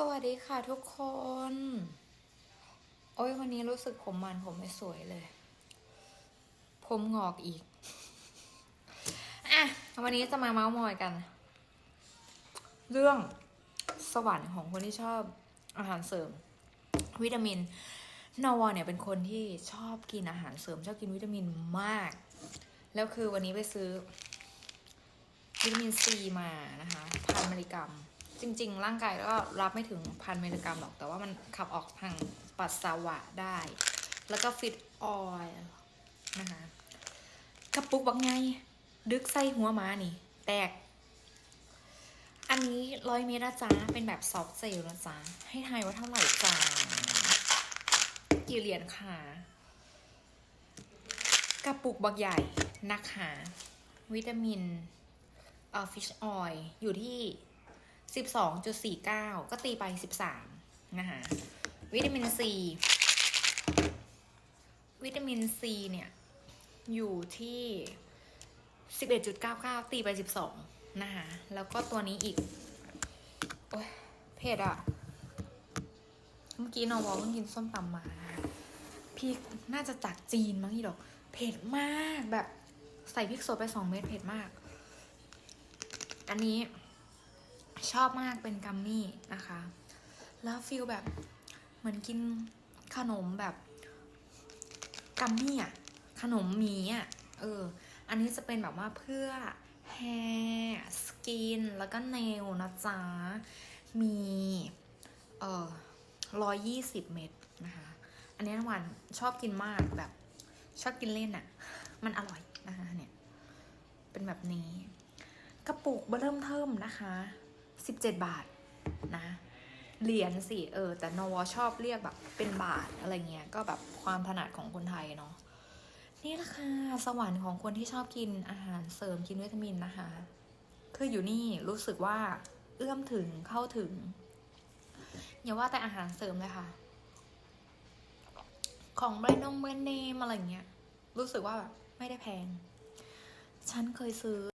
สวัสดีค่ะทุกคน โอ้ยวันนี้รู้สึกผมมันผมไม่สวยเลย ผมงอกอีก อะ วันนี้จะมาเมาส์มอยกัน เรื่องสวรรค์ของคนที่ชอบอาหารเสริม วิตามินนาวเนี่ยเป็นคนที่ชอบกินอาหารเสริม ชอบกินวิตามินมาก แล้วคือวันนี้ไปซื้อ วิตามินซีมานะคะพันมิลลิกรัม จริง ๆ ร่างกายก็รับไม่ถึงพันมิลลิกรัมหรอก แต่ว่ามันขับออกทางปัสสาวะได้ แล้วก็ฟิตออยล์นะคะกระปุกบักไง ดึกใส่หัวมานี่ แตก อันนี้ร้อยเมตรนะจ๊ะเป็นแบบซอฟต์เซลล์นะจ๊ะให้ทายว่าเท่าไหร่จ้ากี่เหรียญค่ะ กระปุกบักใหญ่นะคะวิตามินเอ่อฟิชออยอยู่ที่ สิบสองจุดสี่เก้าก็ตีไปสิบสามนะคะวิตามินซี วิตามินซีเนี่ย อยู่ที่สิบเอ็ดจุดเก้าเก้าตีไปสิบสองนะคะแล้วก็ตัวนี้อีก โอ้ยเผ็ดอะเมื่อกี้น้องวอลเพิ่งกินส้มตำมา พี่น่าจะจากจีนมั้งอีดอก เผ็ดมากแบบใส่พริกสดไปสองเม็ดเผ็ดมาก อันนี้ ชอบมากเป็นกัมมี่นะคะ แล้วฟิลแบบเหมือนกินขนมแบบกัมมี่อะ ขนมหมีอะ เออ อันนี้จะเป็นแบบว่าเพื่อ hair skin แล้วก็ nail นะจ๊ะ มี เอ่อร้อยยี่สิบเม็ดนะคะ อันนี้นวานชอบกินมากแบบชอบกินเล่นอะ มันอร่อยนะคะเนี่ย เป็นแบบนี้ กระปุกเริ่มเทิมนะคะ สิบเจ็ดบาทนะ เหรียญสิเออ แต่นวชอบเรียกแบบเป็นบาทอะไรเงี้ย ก็แบบความถนัดของคนไทยเนาะ นี่แหละค่ะ สวรรค์ของคนที่ชอบกินอาหารเสริมกินวิตามินนะคะ คืออยู่นี่รู้สึกว่าเอื้อมถึงเข้าถึง อย่าว่าแต่อาหารเสริมเลยค่ะ ของแบรนด์นงแบรนด์เนมอะไรเงี้ย รู้สึกว่าแบบไม่ได้แพง ฉันเคยซื้อ